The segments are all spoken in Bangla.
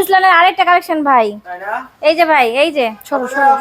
সুইসল্যান্ডের আরেকটা কালেকশন ভাই। এই যে ভাই এই যে সরো সরো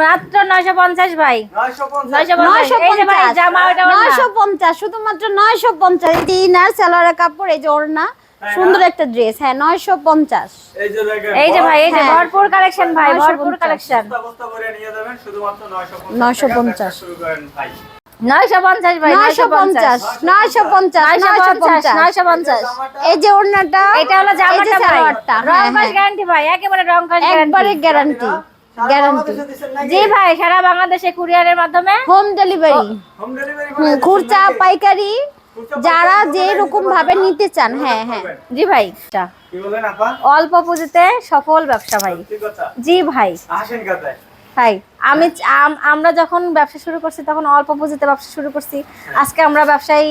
মাত্র নয়শো পঞ্চাশ ভাই। 950 নয়শো পঞ্চাশ এই যে ভাই জামা ওটা ওড়না। নয়শো পঞ্চাশ শুধুমাত্র নয়শো পঞ্চাশ। ইনার সালোয়ারের কাপড় এই যে ওড়না। সুন্দর একটা ড্রেস হ্যাঁ নয়শো পঞ্চাশ। এই যে এই যে ভাই এই যে হ্যাঁ। ভরপুর কালেকশন ভাই ভরপুর কালেকশন বস্তা বস্তা করে নিয়ে যাবেন শুধুমাত্র 950 950 শুরু করেন ভাই। নয়শো পঞ্চাশ ভাই নয়শো পঞ্চাশ। নয়শো পঞ্চাশ নয়শো নয়শো পঞ্চাশ। পঞ্চাশ নয়শো পঞ্চাশ। জামাটা এই যে ওড়নাটা এটা হলো এই জামাটা ভাই। সালোয়ারটা। রং হ্যাঁ। গ্যারান্টি ভাই একেবারে রং একবারে গ্যারান্টি গ্যারান্টি গ্যারান্টি জি ভাই সারা বাংলাদেশে কুরিয়ারের মাধ্যমে। হোম ডেলিভারি হোম খুরচা পাইকারি যারা যে রকম ভাবে নিতে চান হ্যাঁ হ্যাঁ। জি ভাই কি বলেন আপা? অল্প পুঁজিতে সফল ব্যবসা ভাই। জি ভাই। ভাই আমি আম- আমরা যখন ব্যবসা শুরু করছি তখন অল্প পুঁজিতে ব্যবসা শুরু করছি। আজকে আমরা ব্যবসায়ী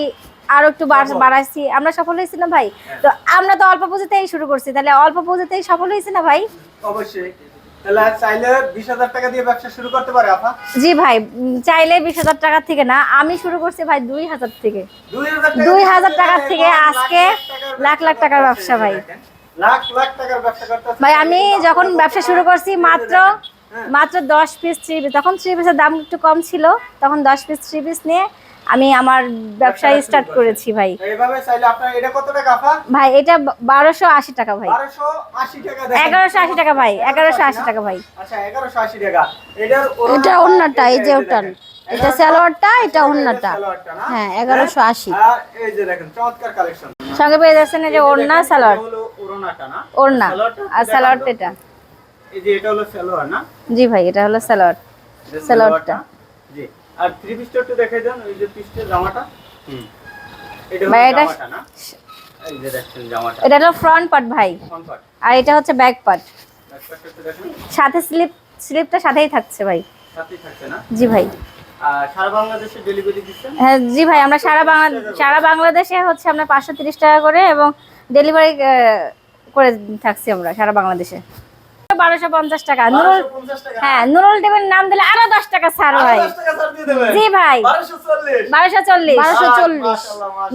আরও একটু বাড়- বাড়াইছি। আমরা সফল হয়েছি না ভাই? তো আমরা তো অল্প পুঁজিতেই শুরু করছি। তাহলে অল্প পুঁজিতেই সফল হয়েছি না ভাই? অবশ্যই। তাহলে চাইলে 20000 টাকা দিয়ে ব্যবসা শুরু করতে পারে আপা? জি ভাই চাইলে বিশ হাজার টাকা থেকে না আমি শুরু করছি ভাই দুই হাজার থেকে। দুই হাজার টাকার থেকে আজকে লাখ লাখ টাকার ব্যবসা ভাই। লাখ লাখ টাকার ব্যবসা করতে ভাই আমি যখন ব্যবসা শুরু করছি মাত্র মাত্র দশ পিস থ্রি পিস তখন থ্রি পিসের দাম একটু কম ছিল তখন দশ পিস থ্রি পিস নিয়ে আমি আমার ব্যবসা স্টার্ট করেছি ভাই। ভাই এটা বারোশো আশি টাকা ভাই। 1280 টাকা দেখেন। এগারোশো আশি টাকা ভাই এগারোশো আশি টাকা ভাই। আচ্ছা 1180 টাকা। এটার এটা ওড়নাটা এই যে ওটান এটা সালোয়ারটা এটা না? হ্যাঁ এগারোশো আশি। আর এই যে দেখেন চমৎকার কালেকশন সঙ্গে পেয়ে যাচ্ছেন এই যে ওড়না সালোয়ার। ওড়না। আর সালোয়ারটা এটা। এই যে এটা হলো সালোয়ার না? জি ভাই এটা হলো সালোয়ার। সালোয়ারটা। জি। আর থ্রি পিসটা একটু দেখাই দেন ওই যে পিসটা জামাটা। হুম। এটা হলো জামাটা না? এই যে দেখছেন জামাটা। এটা হলো ফ্রন্ট পার্ট ভাই। কমফর্ট আর এটা হচ্ছে ব্যাক পার্ট ব্যাকপ্যাকটা একটু দেখেন। সাথে স্লিপ স্লিপটা সাথেই থাকছে ভাই। সাথেই থাকছে না? জি ভাই। সারা বাংলাদেশে ডেলিভারি দিচ্ছেন? হ্যাঁ জি ভাই আমরা সারা বাংলা সারা বাংলাদেশে হচ্ছে আমরা পাঁচশো তিরিশ টাকা করে এবং ডেলিভারি করে থাকছি আমরা সারা বাংলাদেশে। বারোশো পঞ্চাশ টাকা নুরুল হ্যাঁ নুরুল টিভির নাম দিলে আরও দশ টাকা ছাড় ভাই আরও 10 টাকা ছাড় দিয়ে দেবেন। জি ভাই বারোশো চল্লিশ বারোশো চল্লিশ।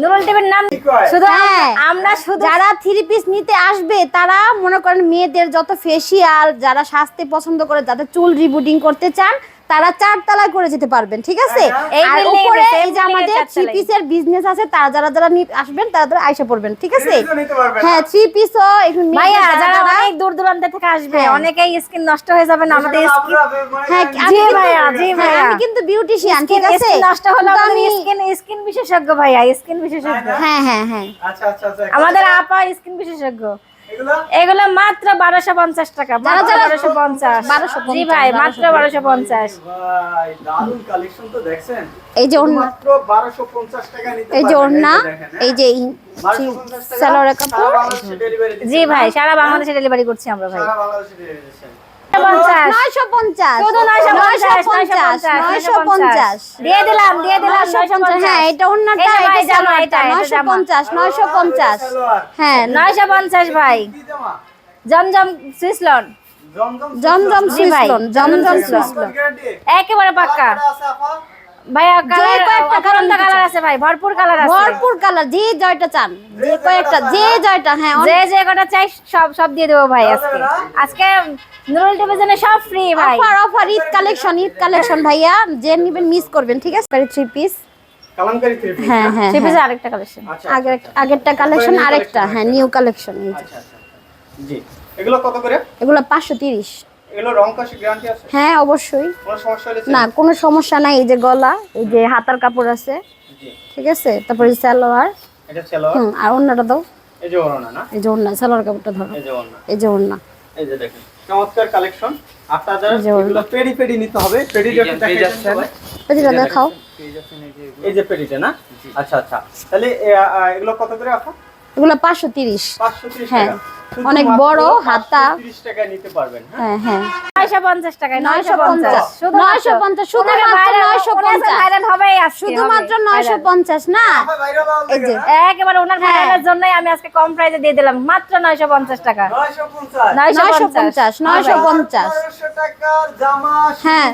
নুরুল টিভির নাম শুধু হ্যাঁ। আমরা- আমরা শুধু যারা থ্রি পিস নিতে আসবে তারা মনে করেন মেয়েদের যত ফেসিয়াল যারা সাজতে পছন্দ করে যাদের চুল রিবুটিং করতে চান তারা চার তলায় করে যেতে পারবেন ঠিক আছে? হ্যাঁ, আর উপরে এই যে আমাদের থ্রি পিসের বিজনেস আছে তারা যারা যারা আসবেন তারা তারা আইসা পড়বেন ঠিক আছে? ও হ্যাঁ? থ্রি পিসও একটু ভাইয়া যারা অনেক দূর দূরান্ত থেকে আসবে হ্যাঁ। অনেকেই স্কিন নষ্ট হয়ে যাবে না আমাদের স্কিন মানে হ্যাঁ জি ভাইয়া, জি হ্যাঁ, ভাইয়া। আমি কিন্তু বিউটিশিয়ান ঠিক আছে? স্কিন নষ্ট হলে আমি- স্কিন স্কিন বিশেষজ্ঞ ভাইয়া স্কিন বিশেষজ্ঞ। হ্যাঁ হ্যাঁ হ্যাঁ। আচ্ছা আচ্ছা আচ্ছা। আমাদের আপা স্কিন বিশেষজ্ঞ। এগুলো? মাত্র বারোশো পঞ্চাশ টাকা যারা- বারোশো পঞ্চাশ। 1250, জি ভাই মাত্র বারোশো পঞ্চাশ। ভাই দারুণ কালেকশন তো দেখছেন? এই যে ওড়না। মাত্র 1250 এই যে ওড়না হ্যাঁ? এই যে ই- 1250 টাকা সালোয়ারের সারা কাপড় জি ভাই সারা বাংলাদেশে ডেলিভারি করছি আমরা ভাই। নয়শো পঞ্চাশ। দিয়ে দিলাম দিয়ে দিলাম হ্যাঁ এটা অন্যটা এটা নয়শো পঞ্চাশ নয়শো পঞ্চাশ। হ্যাঁ। নয়শো পঞ্চাশ ভাই? জমজম সুইসলন। সুইসলন। সুইসলন। একেবারে পাক্কা? ভাইয়া কালার কয়েকটা অপরন্ত কালার আছে ভাই ভরপুর কালার আছে। ভরপুর কালার যে জয়টা চান যে কয়েকটা যে জয়টা হ্যাঁ যে যে কটা চাই সব সব দিয়ে দেবো ভাই আজকে। আজকে নুরুল টেলিভিশনে সব ফ্রি ভাই। Offer offer Eid collection Eid collection ভাইয়া। যে নিবেন মিস করবেন ঠিক আছে? থ্রি পিস কালামকারী হ্যাঁ হ্যাঁ। থ্রি হ্যাঁ। পিসের আরেকটা কালেকশন আচ্ছা, আগের আচ্ছা, আগেরটা কালেকশন আরেকটা হ্যাঁ নিউ কালেকশন আচ্ছা, আচ্ছা। জি। এগুলো কত করে? এগুলো পাঁচশো তিরিশ। এগুলো রং কষে গ্যারান্টি আছে? হ্যাঁ অবশ্যই। কোনো সমস্যা হলে না কোনো সমস্যা নাই এই যে গলা এই যে হাতার কাপড় আছে। ঠিক আছে? তারপরে সালোয়ার। এটা ছিল হুম আর অন্যটা দাও। এই যে ওড়না না? এই যে ওড়না সালোয়ার কাপড়টা ধরো। এই যে ওড়না। এই যে ওড়না। এই যে দেখেন চমৎকার কালেকশন আপনাদের এগুলো পেডি পেডি নিতে হবে পেডি যখন দেখে যাচ্ছেন দেখাও। এই যে পেডিটা না? আচ্ছা আচ্ছা। তাহলে এগুলো কত করে আপা? এগুলো পাঁচশো তিরিশ। 530 হ্যাঁ, টাকা। অনেক বড়, হাতা। 530 নিতে পারবেন হ্যাঁ? হ্যাঁ হ্যাঁ। হ্যাঁ। আমি আজকে কম দিয়ে দিলাম। মাত্র নয়শো পঞ্চাশ টাকা। 950 নয়শো পঞ্চাশ নয়শো পঞ্চাশ। 900 টাকার জামা হ্যাঁ।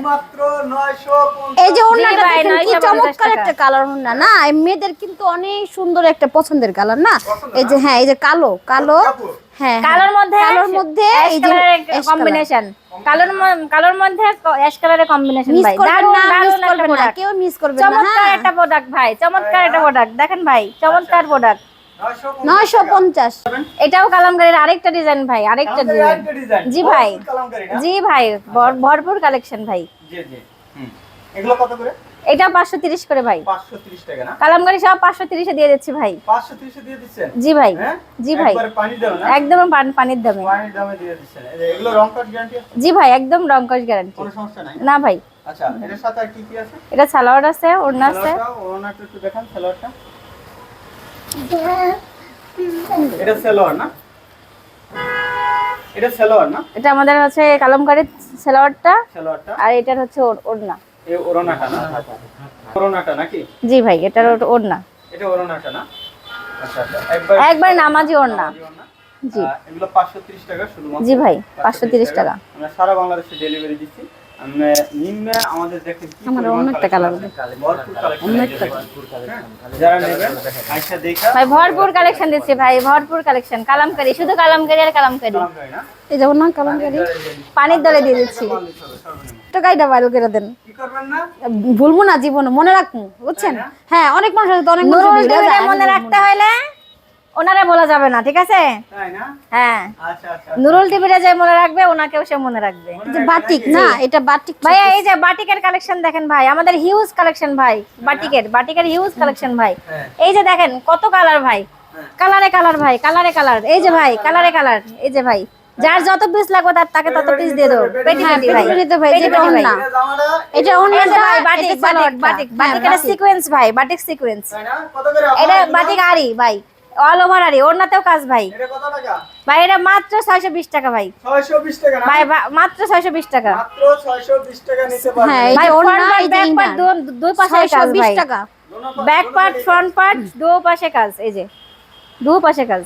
এই যে ওড়নাটা ভাই, দেখেন কি 950 চমৎকার একটা কালার না? এই মেয়েদের কিন্তু অনেক সুন্দর একটা পছন্দের কালার না? এই যে হ্যাঁ এই যে কালো কালো। হ্যাঁ, কালোর মধ্যে কালোর মধ্যে এই যে কম্বিনেশন কালোর ম- কালোর মধ্যে অ্যাশ কালারের কম্বিনেশন ভাই। দারুণ না কেউ মিস করবেন না চমৎকার হ্যাঁ একটা প্রোডাক্ট ভাই চমৎকার একটা প্রোডাক্ট দেখেন ভাই চমৎকার প্রোডাক্ট নয়শো পঞ্চাশ। এটাও কালামকারীর আরেকটা ডিজাইন ভাই আরেকটা ডিজাইন জি ভাই। জি ভাই ভর- ভরপুর কালেকশন ভাই। জি জি। এগুলো কত করে? এটা পাঁচশো তিরিশ করে ভাই। পাঁচশো তিরিশ টাকা না? কালামকারী সব পাঁচশো তিরিশে দিয়ে দিচ্ছি ভাই। পাঁচশো তিরিশে দিয়ে দিচ্ছেন? জি ভাই হ্যাঁ? জি ভাই। একবারে পানি দাও না? একদম পান- পানির দামে। পানির দামে দিয়ে দিচ্ছেন। এই এগুলো রং কাট গ্যারান্টি আছে? জি ভাই একদম রংকশ গ্যারান্টি কোনো সমস্যা নাই? না ভাই। আচ্ছা এটার সাথে আর কি কি আছে? এটা সালোয়ার আছে ওড়না আছে। ওনাটা একটু দেখান সালোয়ারটা। এটা সালোয়ার না? এটা সালোয়ার না? এটা আমাদের হচ্ছে কালামকারীর সালোয়ারটা। সালোয়ারটা। আর এটার হচ্ছে ওড়- ওড়না। এই ওড়নাটা না? ওড়নাটা নাকি? জি ভাই এটার ওটা ওড়না। এটা ওড়নাটা না? আচ্ছা আচ্ছা একবার একবার নামাজি ওড়না। ওড়না। জি। আহ, এগুলো 530 টাকা শুধুমাত্র জি ভাই 530 টাকা। আমরা সারা বাংলাদেশে ডেলিভারি দিচ্ছি। আমরা নিম্নে আমাদের দেখেন কি। ভরপুর হ্যাঁ, যারা নেবেন আইসা দেখা। ভাই ভরপুর কালেকশন দিচ্ছি ভাই ভরপুর কালেকশন কালামকারী শুধু কালামকারী আর কালামকারী। না? এই যেমন না কালামকারি। পানির দলে দিয়ে দিচ্ছি। টাকাইটা ভাইরাল করে দেন। না? ভুলবো না জীবনে মনে রাখব বুঝছেন? হ্যাঁ অনেক মানুষ আছে তো অনেক মনে রাখতে না। হলে ওনারে বলা যাবে না ঠিক আছে? হ্যাঁ। আচ্ছা আচ্ছা। নুরুল টিভিটা যে মনে রাখবে ওনাকেও সে মনে রাখবে। বাটিক না? এটা বাটিক ভাইয়া এই যে বাটিকের কালেকশন দেখেন ভাই আমাদের হিউজ কালেকশন ভাই বাটিকের বাটিকের হিউজ কালেকশন ভাই। হ্যাঁ। এই যে দেখেন কত কালার ভাই। কালারে কালার ভাই কালারে কালার এই যে ভাই কালারে কালার এই যে ভাই। যার যত পিস লাগবে তার তাকে তত পিস দিয়ে দেবো। পেটি হ্যাঁ, পেটি ভাই পেটি পেটি ভাই, পেটি পেটি এটা জামাটা এটা ভাই বাটিক বাটিক বাটিক বাটিকের সিকোয়েন্স ভাই বাটিক সিকোয়েন্স এটা বাটিক আরি ভাই অল ওভার আরি ওড়নাতেও কাজ ভাই। এটা কত টাকা? ভাই এটা মাত্র ছয়শো বিশ টাকা ভাই। 620 টাকা না? ভাই মাত্র ছয়শো বিশ টাকা। মাত্র 620 টাকা নিতে পারবেন হ্যাঁ, ভাই এই ব্যাক পার্ট দুই পাশে কাজ ভাই। টাকা। ব্যাক পার্ট ফ্রন্ট পার্ট দু পাশে কাজ। এই যে। দু পাশে কাজ।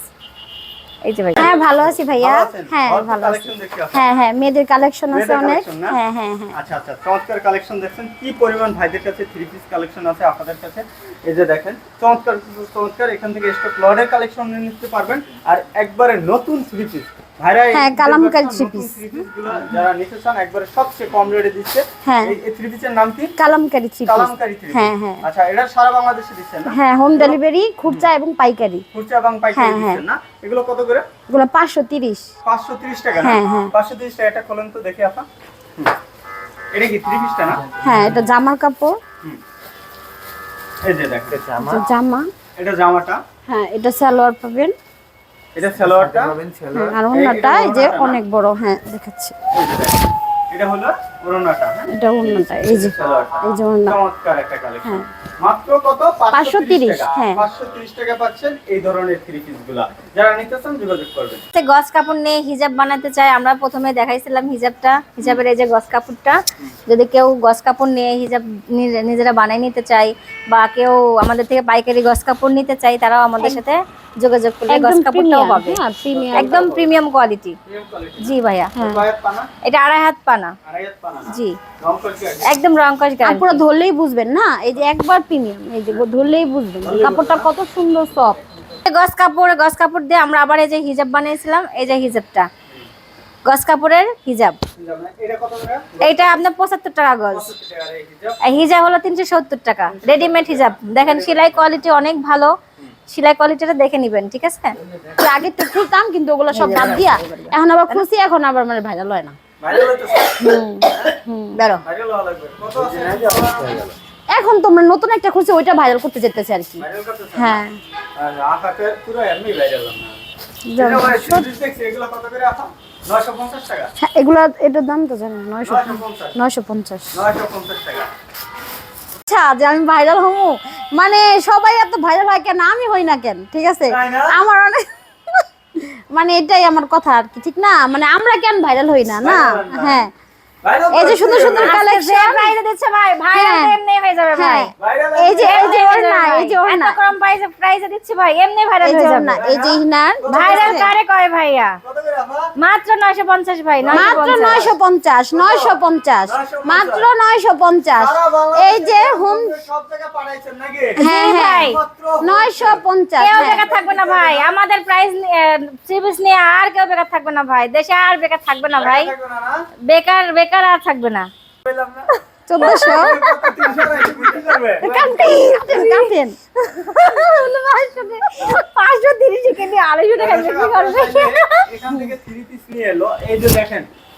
এই যে ভাই। হ্যাঁ ভালো আছি ভাইয়া। হ্যাঁ ভালো আছি। হ্যাঁ হ্যাঁ মেয়েদের কালেকশন আছে অনেক। হ্যাঁ হ্যাঁ হ্যাঁ। আচ্ছা আচ্ছা চমৎকার কালেকশন দেখছেন। কি পরিমাণ ভাইদের কাছে থ্রি পিস কালেকশন আছে আপনাদের কাছে? এই যে দেখেন চমৎকার চমৎকার। এখান থেকে স্টক লর্ডের কালেকশন নিতে পারবেন। আর একবারে নতুন থ্রি পিস হ্যাঁ, কালামকারী piece গুলো যারা নিতে চান একবারে সবচেয়ে কম রেটে দিচ্ছে। হ্যাঁ। এই- থ্রি পিসের নাম কি? Kalamkari three piece Kalamkari three হ্যাঁ, হ্যাঁ। আচ্ছা এটা সারা বাংলাদেশে দিচ্ছেন না? হ্যাঁ হোম ডেলিভারি খুচরা এবং পাইকারি। খুচরা এবং পাইকারি হ্যাঁ, হ্যাঁ। দিচ্ছেন না। এগুলো কত করে? এগুলো পাঁচশো তিরিশ। পাঁচশো তিরিশ টাকা হ্যাঁ, হ্যাঁ। পাঁচশো তিরিশ টাকা এটা খোলেন তো দেখে আপা এটা কি থ্রি পিসটা না? হ্যাঁ এটা জামার কাপড়। এই যে দেখেন। এটা জামা। এটা জামাটা? হ্যাঁ এটা সালোয়ার পাবেন। এটা সালোয়ারটা হ্যাঁ, আর ওন্নাটা এই যে অনেক বড় হ্যাঁ দেখাচ্ছি। এটা হলো ওড়নাটা হ্যাঁ? এটা ওন্নাটা এই যে এই যে ওন্না চমৎকার একটা কালেকশন হ্যাঁ। মাত্র কত? 530 টাকা। হ্যাঁ। 530 টাকা পাচ্ছেন এই ধরনের থ্রি পিসগুলা। যারা নিতে চান যোগাযোগ করবেন। যে গস কাপড় নিয়ে হিজাব বানাতে চায় আমরা প্রথমে দেখাইছিলাম হিজাবটা হিজাবের এই যে গস কাপড়টা। যদি কেউ গস কাপড় নিয়ে হিজাব নিজে- নিজেরা বানিয়ে নিতে চায় বা কেউ আমাদের থেকে পাইকারি গস কাপড় নিতে চায় তারাও আমাদের সাথে যোগাযোগ করলে গস কাপড়টাও পাবে। হ্যাঁ প্রিমিয়াম। একদম প্রিমিয়াম কোয়ালিটি জি ভাইয়া। এটা আড়াই হাত পানা। জি। রং করছি আগে একদম রংকশ গ্যারান্টি পুরো ধরলেই বুঝবেন না? এই যে একবার প্রিমিয়াম এই যে ধরলেই বুঝবেন কাপড়টা কত সুন্দর সফট গস কাপড় গস কাপড় দিয়ে আমরা আবার এই যে হিজাব বানিয়েছিলাম এই যে হিজাবটা। গস কাপড়ের হিজাব। এটা কত করে এইটা আপনার পঁচাত্তর টাকা গজ। 75 হিজাব হলো তিনশো সত্তর টাকা রেডিমেড হিজাব। দেখেন সেলাই কোয়ালিটি অনেক ভালো। সেলাই কোয়ালিটিটা দেখে নিবেন ঠিক আছে? তো আগে তো খুলতাম কিন্তু ওগুলো সব বাদ দিয়া এখন আবার খুশি এখন আবার মানে ভাইরাল হয় না। ভাইরাল হইতেছে। বেরো। এখন তোমরা নতুন একটা খুশি ওইটা ভাইরাল করতে যেতেছে আর কি। হ্যাঁ। আর আফাতে পুরো এমনি ভাইরাল না যাও। এটা ভাই সিরিজ দেখছি এগুলো কত করে আফা? 950 টাকা। এগুলা এটার দাম তো জানি নয়শো 950 নয়শো পঞ্চাশ। 950 টাকা। আচ্ছা যে আমি ভাইরাল হব মানে সবাই এত ভাইরাল হয় কেন আমি হই না কেন ঠিক আছে? আমার অনেক মানে এটাই আমার কথা আর কি ঠিক না? মানে আমরা কেন ভাইরাল হই না না। হ্যাঁ। এই যে সুন্দর সুন্দর কালেকশন দিচ্ছে ভাই। ভাই হ্যাঁ। এমনি হয়ে যাবে ভাই। হ্যাঁ। এই যে এই যে ওড়না এই যে ওড়না। এত কম প্রাইসে প্রাইসে দিচ্ছি ভাই। এমনি ভাইরাল হয়ে যাবে। ওড়না এই যে ইনার। ভাইরাল কারে? কয় ভাইয়া? মাত্র 950 ভাই মাত্র 950 নয়শো পঞ্চাশ নয়শো পঞ্চাশ মাত্র নয়শো পঞ্চাশ। সারা বাংলাদেশে এই যে হোম সব জায়গায় পাঠাইছেন নাকি? হ্যাঁ হ্যাঁ। ভাই। মাত্র নয়শো পঞ্চাশ কেউ। বেকার থাকবে না ভাই। আমাদের প্রাইস সিবিস নিয়ে আর কেউ বেকার থাকবে না ভাই। দেশে আর বেকার থাকবে না ভাই। না, না? বেকার বেকার আর থাকবে না। চোদ্দশো? কত, 300 টাকা এসে বিক্রি করবে? কাটেন কাটেন পাঁচশো তিরিশ আড়াইশো টাকা বিক্রি করবে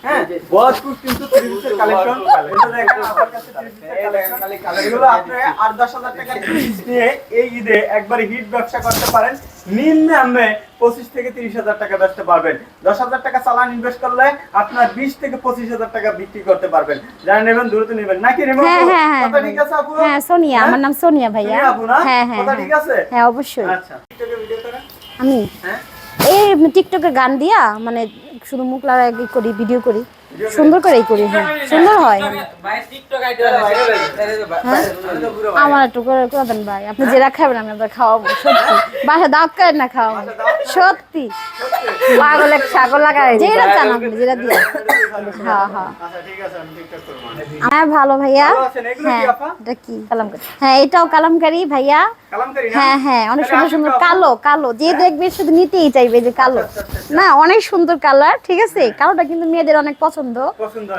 হ্যাঁ বহরপুর কিন্তু থ্রি কালেকশন এটা দেখেন আমার কাছে থ্রি পিসের কালেকশন এগুলো আপনি আট দশ হাজার টাকার নিয়ে এই ঈদে একবারে হিট ব্যবসা করতে পারেন। নিম্নে আমি পঁচিশ থেকে তিরিশ হাজার টাকা বেচতে পারবেন। দশ হাজার টাকা চালান ইনভেস্ট করলে আপনার বিশ থেকে পঁচিশ হাজার টাকা বিক্রি করতে পারবেন। যারা নেবেন দ্রুত নেবেন। নাকি হ্যাঁ হ্যাঁ কথা ঠিক আছে আপু? সোনিয়া আমার নাম সোনিয়া ভাইয়া। আপু না? হ্যাঁ হ্যাঁ কথা হ্যাঁ। ঠিক আছে? হ্যাঁ অবশ্যই। আচ্ছা। টিকটকে ভিডিও করেন আমি। হ্যাঁ এই টিকটকে গান দিয়া মানে শুধু মুখ লাগাই করি ভিডিও করি। সুন্দর করেই করি হ্যাঁ। সুন্দর হয়। আমার একটু করে করে দেন ভাই। আপনি যেটা খাবেন আমি আপনার খাওয়াবো সত্যি। বাসা দাওয়াত করেন না খাওয়াবো। সত্যি। পাগলে ছাগল লাগাই যেটা চান আপনি যেটা দিয়ে। হ্যাঁ, হ্যাঁ। আচ্ছা ঠিক আছে আমি টিকটক করব। হ্যাঁ ভালো ভাইয়া। আছেন? এগুলো কি হ্যাঁ আপা? এটা কি? কালামকারি হ্যাঁ এটাও কালামকারি ভাইয়া। হ্যাঁ হ্যাঁ অনেক সুন্দর সুন্দর কালো কালো। যে দেখবে শুধু নিতেই চাইবে যে কালো। আচ্ছা, আচ্ছা। না অনেক সুন্দর কালার ঠিক আছে? কালোটা কিন্তু মেয়েদের অনেক পছন্দ পছন্দ?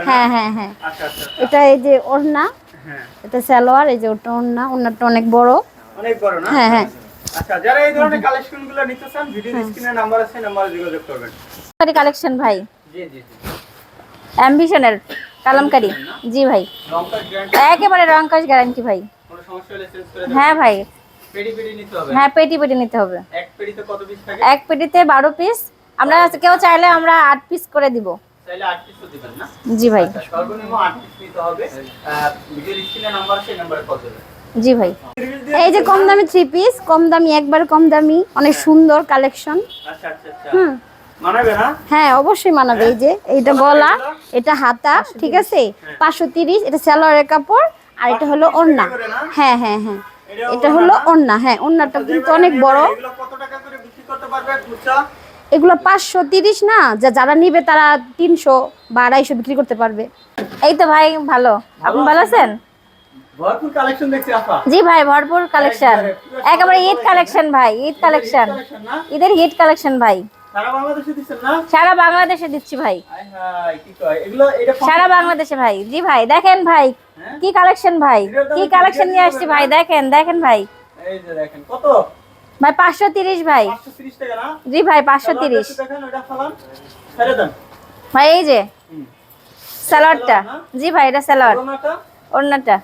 হ্যাঁ হ্যাঁ হ্যাঁ আচ্ছা আচ্ছা এটা এই যে ওড়না হ্যাঁ। এটা সালোয়ার এই যে ওটা ওড়না ওড়নাটা অনেক বড়। অনেক বড় না? হ্যাঁ, হ্যাঁ। আচ্ছা যারা এই ধরনের কালেকশনগুলো নিতে চান ভিডিও স্ক্রিনে নাম্বার আছে নাম্বারে যোগাযোগ করবেন। কালেকশন ভাই। জি জি জি। অ্যাম্বিশনের কালামকারি। জি ভাই। একেবারে রং কাজ গ্যারান্টি ভাই। কোনো সমস্যা হলে চেঞ্জ করে দেবেন? হ্যাঁ ভাই। হ্যাঁ পেটি পেটি নিতে হবে। এক পেটিতে বারো পিস আমরা কেউ চাইলে আমরা আট পিস করে দিব। জি ভাই। আচ্ছা জি ভাই। এই যে কম দামি থ্রি পিস কম দামি একবার কম দামি অনেক সুন্দর কালেকশন আচ্ছা আচ্ছা হুম। হ্যাঁ অবশ্যই মানাবে। এই যে এইটা গলা এটা হাতা ঠিক আছে? পাঁচশো তিরিশ এটা সালোয়ারের কাপড় আর এটা হলো ওড়না। হ্যাঁ হ্যাঁ হ্যাঁ। এটা হলো ওড়না হ্যাঁ ওড়নাটা কিন্তু অনেক বড়। কত টাকা করে বিক্রি করতে পারবে এগুলো পাঁচশো তিরিশ না? যা যারা নিবে তারা তিনশো বা আড়াইশো বিক্রি করতে পারবে। এই তো ভাই ভালো। আপনি ভালো আছেন জি ভাই ভরপুর কালেকশন একেবারে ঈদ কালেকশন ভাই ঈদ কালেকশন ঈদের হিট কালেকশন ভাই। সারা বাংলাদেশে দিচ্ছি ভাই। হায়, সারা বাংলাদেশে ভাই। জি ভাই দেখেন ভাই হ্যাঁ? কি কালেকশন ভাই? কি কালেকশন নিয়ে আসছি ভাই দেখেন দেখেন ভাই। এই যে দেখেন কত? ভাই পাঁচশো তিরিশ ভাই। 530 টাকা না? জি ভাই পাঁচশো তিরিশ। সালোয়ারটা একটু দেখেন ওটা ফালান ছেড়ে দেন। ভাই এই যে। স্যালাডটা জি ভাই এটা স্যালাড ওড়নাটা?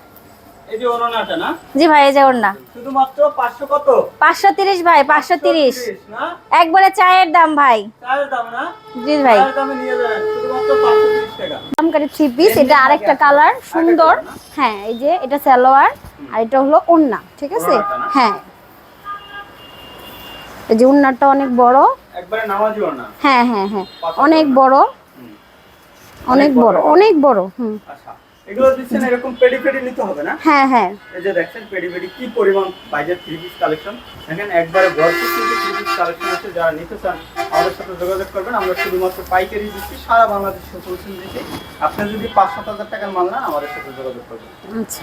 এই যে ওনাটা না? জি ভাই এই যে ওড়না। শুধুমাত্র 500 কত? পাঁচশো তিরিশ ভাই পাঁচশো তিরিশ। 530 না? একবারে চায়ের দাম ভাই। চায়ের দাম না? জি ভাই। চায়ের দামে নিয়ে যাবেন শুধুমাত্র 530 টাকা। কালামকারি থ্রি পিস এটা আরেকটা কালার সুন্দর। হ্যাঁ এই যে এটা সালোয়ার আর এটা হলো ওড়না ঠিক আছে? হ্যাঁ। এই যে ওড়নাটা অনেক বড়। একবারে নামাজি ওনা হ্যাঁ হ্যাঁ হ্যাঁ। অনেক বড়। অনেক বড়। অনেক বড় হুম। আচ্ছা এগুলো দিচ্ছেন এরকম পেডি পেডি নিতে হবে না? হ্যাঁ হ্যাঁ। এই যে দেখছেন পেডি পেডি কি পরিমাণ থ্রি পিস কালেকশন দেখেন একবারে ভরপুর কিন্তু থ্রি পিস কালেকশন আছে। যারা নিতে চান আমাদের সাথে যোগাযোগ করবেন। আমরা শুধুমাত্র পাইকারি দিচ্ছি সারা বাংলাদেশে পৌঁছে দিচ্ছি। আপনি যদি পাঁচ সাত হাজার টাকার মাল নেন আমাদের সাথে যোগাযোগ করবেন। আচ্ছা।